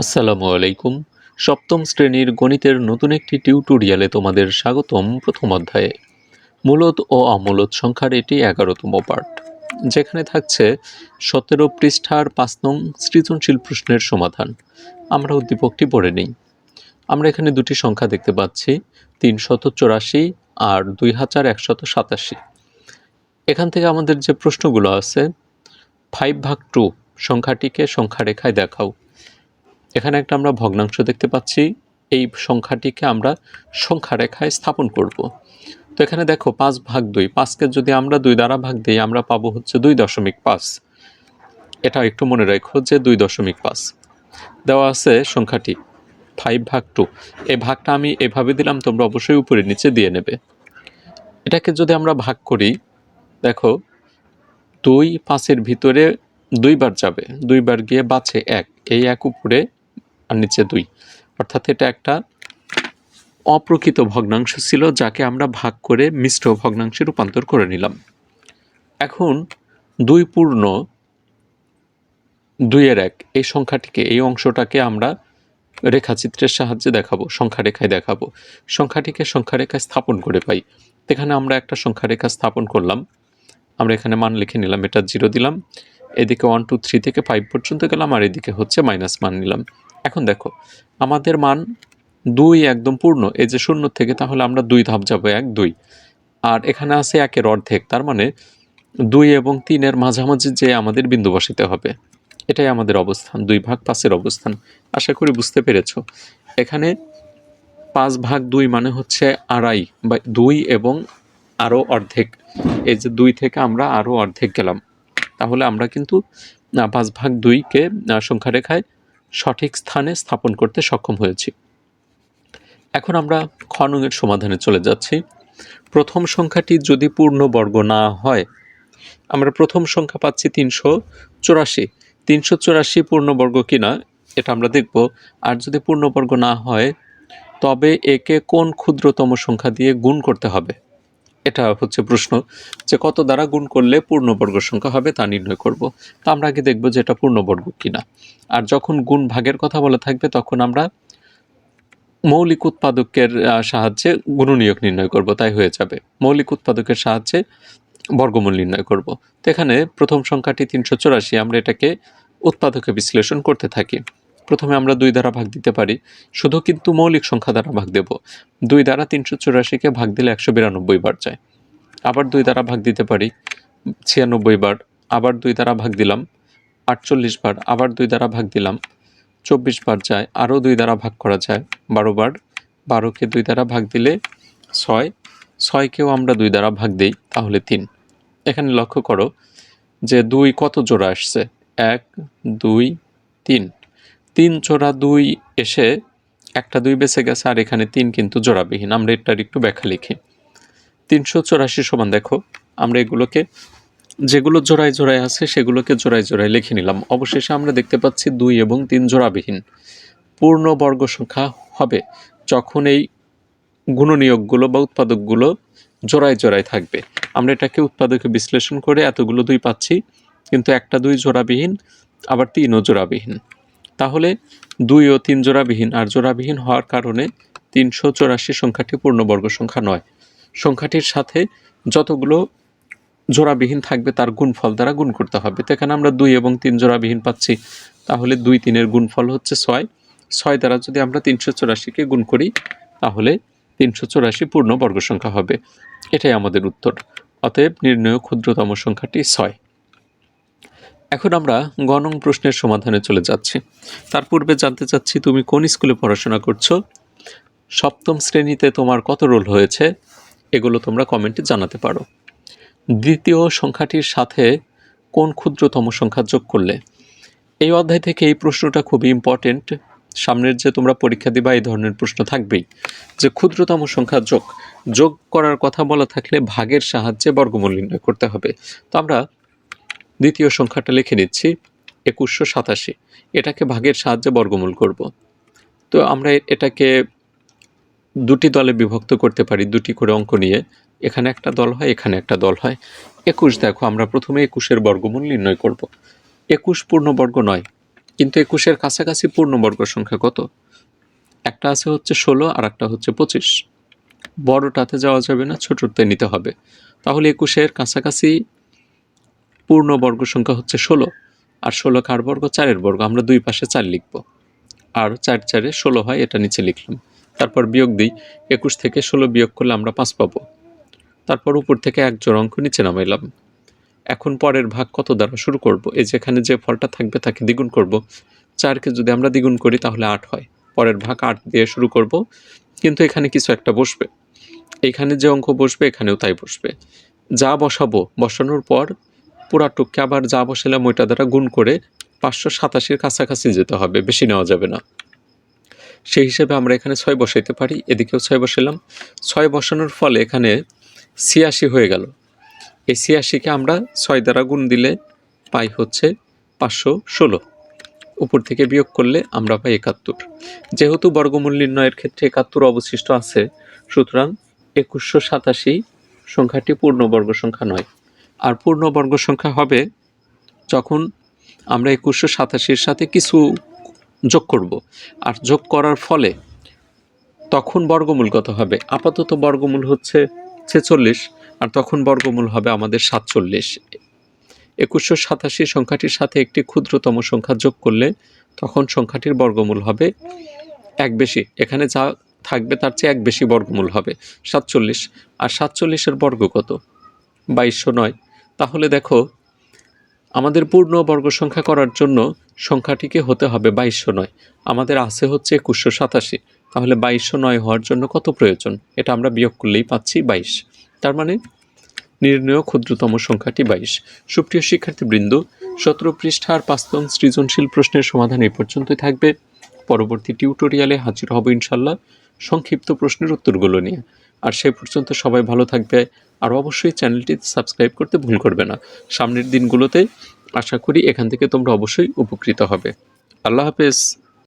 আসসালামু আলাইকুম। সপ্তম শ্রেণির গণিতের নতুন একটি টিউটোরিয়ালে তোমাদের স্বাগতম প্রথম অধ্যায়ে। মূলত ও অমূলত সংখ্যার এটি এগারোতম পার্ট যেখানে থাকছে সতেরো পৃষ্ঠার পাঁচ নং সৃজনশীল প্রশ্নের সমাধান। আমরা উদ্দীপকটি পড়ে নিই। আমরা এখানে দুটি সংখ্যা দেখতে পাচ্ছি, তিনশত চুরাশি আর দুই হাজার একশত সাতাশি। এখান থেকে আমাদের যে প্রশ্নগুলো আছে ফাইভ ভাগ টু সংখ্যাটিকে সংখ্যা রেখায় দেখাও। এখানে একটা আমরা ভগ্নাংশ দেখতে পাচ্ছি। এই সংখ্যাটিকে আমরা সংখ্যা রেখায় স্থাপন করব। তো এখানে দেখো, পাঁচ ভাগ দুই। পাঁচকে যদি আমরা দুই দ্বারা ভাগ দিই, আমরা পাবো হচ্ছে দুই দশমিক পাঁচ। এটা একটু মনে রাখো যে দুই দশমিক পাঁচ। দেওয়া আছে সংখ্যাটি ফাইভ ভাগ টু এই ভাগটা আমি এভাবে দিলাম, তোমরা অবশ্যই উপরে নিচে দিয়ে নেবে। এটাকে যদি আমরা ভাগ করি, দেখো, দুই পাঁচের ভিতরে দুইবার যাবে। দুইবার গিয়ে বাছে এক। এই এক উপরে আর নিচে দুই। অর্থাৎ এটা একটা অপ্রকৃত ভগ্নাংশ ছিল যাকে আমরা ভাগ করে মিশ্র ভগ্নাংশে রূপান্তর করে নিলাম। এখন দুই পূর্ণ, দুইয়ের এক, এই সংখ্যাটিকে, এই অংশটাকে আমরা রেখাচিত্রের সাহায্যে দেখাবো সংখ্যা রেখায় দেখাবো। সংখ্যাটিকে সংখ্যা রেখায় স্থাপন করে পাই। এখানে আমরা একটা সংখ্যা রেখা স্থাপন করলাম। আমরা এখানে মান লিখে নিলাম, এটা জিরো দিলাম। এদিকে ওয়ান টু থ্রি থেকে ফাইভ পর্যন্ত গেলাম, আর এদিকে হচ্ছে মাইনাস মান নিলাম। এখন দেখো, আমাদের মান দুই একদম পূর্ণ, এই যে শূন্য থেকে তাহলে আমরা দুই ধাপ যাব, এক, দুই। আর এখানে আছে একের অর্ধেক, তার মানে দুই এবং তিনের মাঝামাঝি যে আমাদের বিন্দু বসাতে হবে, এটাই আমাদের অবস্থান, দুই ভাগ পাঁচের অবস্থান। আশা করি বুঝতে পেরেছ। এখানে পাঁচ ভাগ দুই মানে হচ্ছে আড়াই, বা দুই এবং আরও অর্ধেক। এই যে দুই থেকে আমরা আরও অর্ধেক গেলাম। তাহলে আমরা কিন্তু পাঁচ ভাগ দুইকে সংখ্যা রেখায় সঠিক স্থানে স্থাপন করতে সক্ষম হয়েছি। এখন আমরা খননের সমাধানে চলে যাচ্ছি। প্রথম সংখ্যাটি যদি পূর্ণবর্গ না হয়, আমরা প্রথম সংখ্যা পাচ্ছি তিনশো চুরাশি। তিনশো চুরাশি পূর্ণবর্গ কিনা, এটা আমরা দেখব। আর যদি পূর্ণবর্গ না হয়, তবে একে কোন ক্ষুদ্রতম সংখ্যা দিয়ে গুণ করতে হবে? এটা হচ্ছে প্রশ্ন যে কত দ্বারা গুণ করলে পূর্ণবর্গ সংখ্যা হবে তা নির্ণয় করব। তো আমরা আগে দেখব যে এটা পূর্ণবর্গ কিনা। আর যখন গুণ ভাগের কথা বলা থাকবে, তখন আমরা মৌলিক উৎপাদকের সাহায্যে গুণনীয়ক নির্ণয় করব, তাই হয়ে যাবে। মৌলিক উৎপাদকের সাহায্যে বর্গমূল নির্ণয় করব। তো এখানে প্রথম সংখ্যাটি তিনশো চুরাশি, আমরা এটাকে উৎপাদকে বিশ্লেষণ করতে থাকি। প্রথমে আমরা দুই দ্বারা ভাগ দিতে পারি। শুধু কিন্তু মৌলিক সংখ্যা দ্বারা ভাগ দেব। দুই দ্বারা তিনশো চুরাশিকে ভাগ দিলে একশো বিরানব্বই বার যায়। আবার দুই দ্বারা ভাগ দিতে পারি, ছিয়ানব্বই বার। আবার দুই দ্বারা ভাগ দিলাম, আটচল্লিশ বার। আবার দুই দ্বারা ভাগ দিলাম, চব্বিশ বার যায়। আরও দুই দ্বারা ভাগ করা যায়, বারো বার। বারোকে দুই দ্বারা ভাগ দিলে ছয়। ছয়কেও আমরা দুই দ্বারা ভাগ দিই, তাহলে তিন। এখানে লক্ষ্য করো যে দুই কত জোড়া আসছে? এক, দুই, তিন। জোড়া দুই এসে একটা দুই বেঁচে গেছে, আর এখানে তিন কিন্তু জোড়াবিহীন। আমরা এটার একটু ব্যাখ্যা লিখি। তিনশো চৌরাশি সমান দেখো, আমরা এগুলোকে যেগুলো জোড়ায় জোড়ায় আছে, সেগুলোকে জোড়ায় জোড়ায় লিখে নিলাম। অবশেষে আমরা দেখতে পাচ্ছি দুই এবং তিন জোড়াবিহীন। পূর্ণ বর্গ সংখ্যা হবে যখন এই গুণনীয়কগুলো বা উৎপাদকগুলো জোড়ায় জোড়ায় থাকবে। আমরা এটাকে উৎপাদকে বিশ্লেষণ করে এতগুলো দুই পাচ্ছি, কিন্তু একটা দুই জোড়াবিহীন, আবার তিনও জোড়াবিহীন। তাহলে দুই ও তিন জোড়াবিহীন আর জোড়াবিহীন হওয়ার কারণে তিনশো চৌরাশি সংখ্যাটি পূর্ণবর্গ সংখ্যা নয়। সংখ্যাটির সাথে যতগুলো জোড়াবিহীন থাকবে তার গুণফল দ্বারা গুণ করতে হবে। তো এখানে আমরা দুই এবং তিন জোড়াবিহীন পাচ্ছি। তাহলে দুই তিনের গুণফল হচ্ছে ছয়। ছয় দ্বারা যদি আমরা তিনশো চৌরাশিকে গুণ করি, তাহলে তিনশো চৌরাশি পূর্ণ বর্গ সংখ্যা হবে। এটাই আমাদের উত্তর। অতএব নির্ণয় ক্ষুদ্রতম সংখ্যাটি ছয়। এখন আমরা গণং প্রশ্নের সমাধানে চলে যাচ্ছি। তার পূর্বে জানতে চাচ্ছি, তুমি কোন স্কুলে পড়াশোনা করছ? সপ্তম শ্রেণীতে তোমার কত রোল হয়েছে? এগুলো তোমরা কমেন্টে জানাতে পারো। দ্বিতীয় সংখ্যাটির সাথে কোন ক্ষুদ্রতম সংখ্যা যোগ করলে? এই অধ্যায় থেকে এই প্রশ্নটা খুবই ইম্পর্টেন্ট সামনের যে তোমরা পরীক্ষা দিবা, এই ধরনের প্রশ্ন থাকবেই। যে ক্ষুদ্রতম সংখ্যা যোগ যোগ করার কথা বলা থাকলে ভাগের সাহায্যে বর্গমূল নির্ণয় করতে হবে। তো আমরা দ্বিতীয় সংখ্যাটা লিখে নিচ্ছি, একুশশো সাতাশি। এটাকে ভাগের সাহায্যে বর্গমূল করব। তো আমরা এটাকে দুটি দলে বিভক্ত করতে পারি, দুটি করে অঙ্ক নিয়ে। এখানে একটা দল হয়, এখানে একটা দল হয়। একুশ দেখো, আমরা প্রথমে একুশের বর্গমূল নির্ণয় করব। একুশ পূর্ণবর্গ নয়, কিন্তু একুশের কাছাকাছি পূর্ণবর্গ সংখ্যা কত? একটা আছে হচ্ছে ষোলো, আর একটা হচ্ছে পঁচিশ। বড়টাতে যাওয়া যাবে না ছোটতে নিতে হবে। তাহলে একুশের কাছাকাছি পূর্ণ বর্গ সংখ্যা হচ্ছে ষোলো, আর ষোলো কার বর্গ? চারের বর্গ। আমরা দুই পাশে চার লিখব। আর চার চারে ষোলো হয়, এটা নিচে লিখলাম। তারপর বিয়োগ দিই, একুশ থেকে ষোলো বিয়োগ করলে আমরা পাঁচ পাবো। তারপর উপর থেকে এক জোড় অঙ্ক নিচে নামাইলাম। এখন পরের ভাগ কত দ্বারা শুরু করব? এই যেখানে যে ফলটা থাকবে তাকে দ্বিগুণ করব। চারকে যদি আমরা দ্বিগুণ করি তাহলে আট হয়। পরের ভাগ আট দিয়ে শুরু করব। কিন্তু এখানে কিছু একটা বসবে। এখানে যে অঙ্ক বসবে, এখানেও তাই বসবে। যা বসাবো, বসানোর পর পুরাটুককে আবার যা বসালাম ওইটা দ্বারা গুণ করে পাঁচশো সাতাশির কাছাকাছি যেতে হবে, বেশি নেওয়া যাবে না। সেই হিসেবে আমরা এখানে ছয় বসাইতে পারি, এদিকেও ছয় বসালাম ছয় বসানোর ফলে এখানে ছিয়াশি হয়ে গেল। এই ছিয়াশিকে আমরা ছয় দ্বারা গুণ দিলে পাই হচ্ছে পাঁচশো ষোলো। উপর থেকে বিয়োগ করলে আমরা পাই একাত্তর। যেহেতু বর্গমূল নির্ণয়ের ক্ষেত্রে একাত্তর অবশিষ্ট আছে, সুতরাং একুশশো সাতাশি সংখ্যাটি পূর্ণবর্গ সংখ্যা নয়। আর পূর্ণবর্গ সংখ্যা হবে যখন আমরা একুশশো সাতাশির সাথে কিছু যোগ করব। আর যোগ করার ফলে তখন বর্গমূল কত হবে? আপাতত বর্গমূল হচ্ছে ছেচল্লিশ, আর তখন বর্গমূল হবে আমাদের সাতচল্লিশ। একুশশো সাতাশি সংখ্যাটির সাথে একটি ক্ষুদ্রতম সংখ্যা যোগ করলে তখন সংখ্যাটির বর্গমূল হবে এক বেশি। এখানে যা থাকবে তার চেয়ে এক বেশি বর্গমূল হবে সাতচল্লিশ। আর সাতচল্লিশের বর্গ কত? বাইশশো নয়। তাহলে দেখো, আমাদের পূর্ণ বর্গ সংখ্যা করার জন্য সংখ্যাটিকে হতে হবে বাইশশো নয়। আমাদের আছে হচ্ছে একুশশো সাতাশি। তাহলে বাইশশো নয় হওয়ার জন্য কত প্রয়োজন? এটা আমরা বিয়োগ করলেই পাচ্ছি বাইশ। তার মানে নির্ণয় ক্ষুদ্রতম সংখ্যাটি বাইশ। সুপ্রিয় শিক্ষার্থীবৃন্দ, সতেরো পৃষ্ঠার পাঁচতম সৃজনশীল প্রশ্নের সমাধান এই পর্যন্তই থাকবে। পরবর্তী টিউটোরিয়ালে হাজির হব ইনশাল্লাহ। সংক্ষিপ্ত প্রশ্নের উত্তরগুলো নিয়ে। আর সে পর্যন্ত সবাই ভালো থাকবে। আর অবশ্যই চ্যানেলটি সাবস্ক্রাইব করতে ভুল করবে না। সামনের দিনগুলোতে আশা করি এখান থেকে তোমরা অবশ্যই উপকৃত হবে। আল্লাহ হাফেজ।